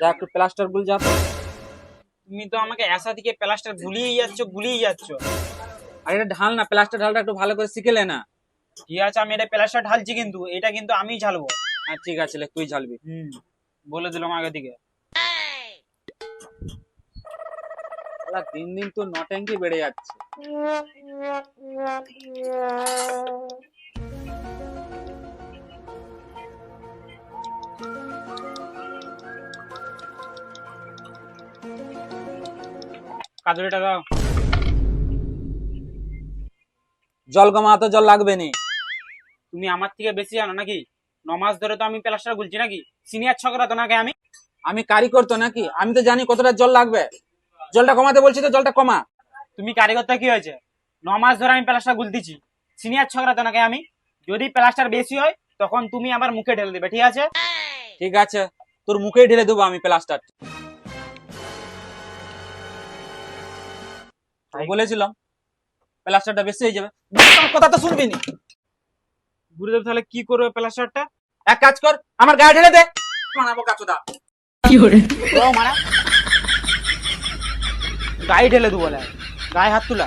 যা একটু প্লাস্টার গুল যা। তুমি তো আমাকে এসা থেকে প্লাস্টার গুলিয়ে যাচ্ছ গুলিয়ে যাচ্ছ। আর এটা ঢাল না প্লাস্টার ঢালটা একটু ভালো করে শিখেলে না ঠিক আছে আমি এটা প্লাস্টার ঢালছি কিন্তু এটা কিন্তু আমিই ঝালবো। হ্যাঁ ঠিক আছে লে, তুই ঝালবি। হুম বলে দিলাম আগে থেকে দিন দিন তো নট্যাঙ্কি বেড়ে যাচ্ছে। কাজুরিটা দাও জল কমা তো জল লাগবে নি। তুমি আমার থেকে বেশি জানো নাকি? ন মাস ধরে তো আমি প্লাস্টার গুলছি নাকি? সিনিয়র ছকরা তো নাকি আমি? আমি কারিগর তো নাকি? আমি তো জানি কতটা জল লাগবে। জলটা কমাতে বলছি তো জলটা কমা। তুমি কারিগরটা কি হয়েছে? ন মাস ধরে আমি প্লাস্টার গুলতেছি। সিনিয়র ছকরা তো নাকি আমি? যদি প্লাস্টার বেশি হয় তখন তুমি আমার মুখে ঢেলে দেবে ঠিক আছে? ঠিক আছে। তোর মুখেই ঢেলে দেবো আমি প্লাস্টার। বলেছিলাম। প্লাস্টারটা বেশি হয়ে যাবে। কথা তো শুনবি নি? গুরুদেব তাহলে কি করবে প্লাস্টারটা? এক কাজ কর আমার গায়ে ঢেলে দে। মানাবো কাচুদা। দাও মারা। গায়ে ঢেলে দেবো বলে গায়ে হাত তুলা।